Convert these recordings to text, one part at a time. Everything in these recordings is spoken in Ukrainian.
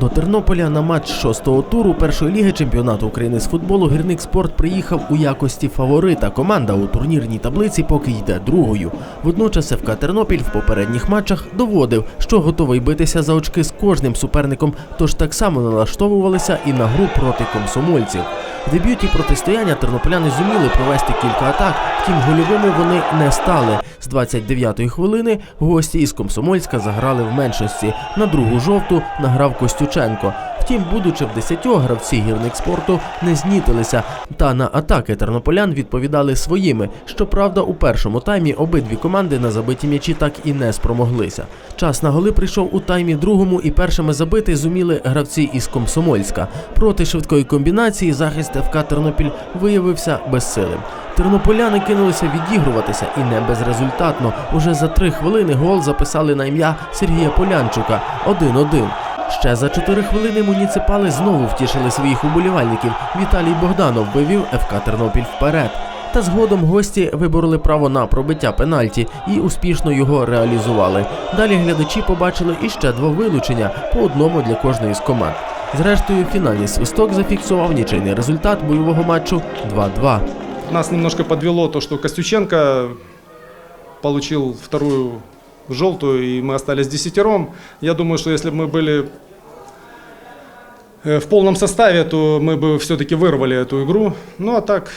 До Тернополя на матч шостого туру першої ліги чемпіонату України з футболу гірник спорт приїхав у якості фаворита. Команда у турнірній таблиці поки йде другою. Водночас ФК Тернопіль в попередніх матчах доводив, що готовий битися за очки з кожним суперником, тож так само налаштовувалися і на гру проти комсомольців. В дебюті протистояння тернополяни зуміли провести кілька атак, втім гольовими вони не стали. З 29-ї хвилини гості із Комсомольська заграли в меншості. На другу жовту награв Костюченко. Втім, будучи в 10 гравці гірник спорту не знітилися, та на атаки тернополян відповідали своїми. Щоправда, у першому таймі обидві команди на забиті м'ячі так і не спромоглися. Час на голи прийшов у таймі другому, і першими забити зуміли гравці із Комсомольська. Проти швидкої комбінації захист ФК Тернопіль виявився безсилим. Тернополяни кинулися відігруватися і не безрезультатно. Уже за три хвилини гол записали на ім'я Сергія Полянчука 1-1. Ще за чотири хвилини муніципали знову втішили своїх уболівальників. Віталій Богданов вивів ФК Тернопіль вперед. Та згодом гості вибороли право на пробиття пенальті і успішно його реалізували. Далі глядачі побачили іще два вилучення по одному для кожної з команд. Зрештою, фінальний свисток зафіксував нічийний результат бойового матчу 2-2. Нас немножко подвело то, что Костюченко получил вторую желтую, и мы остались десятером. Я думаю, что если бы мы были э, в полном составе, то мы бы все-таки вырвали эту игру. Ну а так,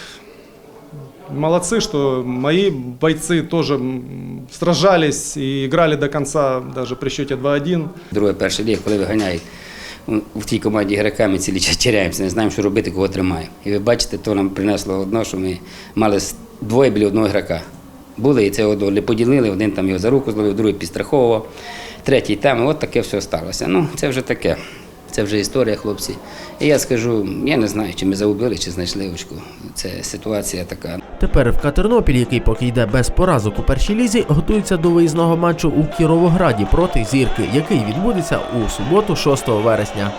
молодцы, что мои бойцы тоже м, сражались и играли до конца, даже при счете 2-1. Друге, перший ліг, коли виганяють ну, в тій команді гравця, ми цілі час теряємося, не знаємо, що робити, кого тримаємо. І ви бачите, то нам принесло одно, що ми мали с- двоє біля одного гравця. Були і це одно не поділили, один там його за руку зловив, другий підстраховував, третій там, і от таке все сталося. Ну, це вже таке. Це вже історія, хлопці. І я скажу, я не знаю, чи ми загубили, чи знайшли очку. Це ситуація така. Тепер ФК Тернопіль, який поки йде без поразок у першій лізі, готується до виїзного матчу у Кіровограді проти зірки, який відбудеться у суботу, 6 вересня.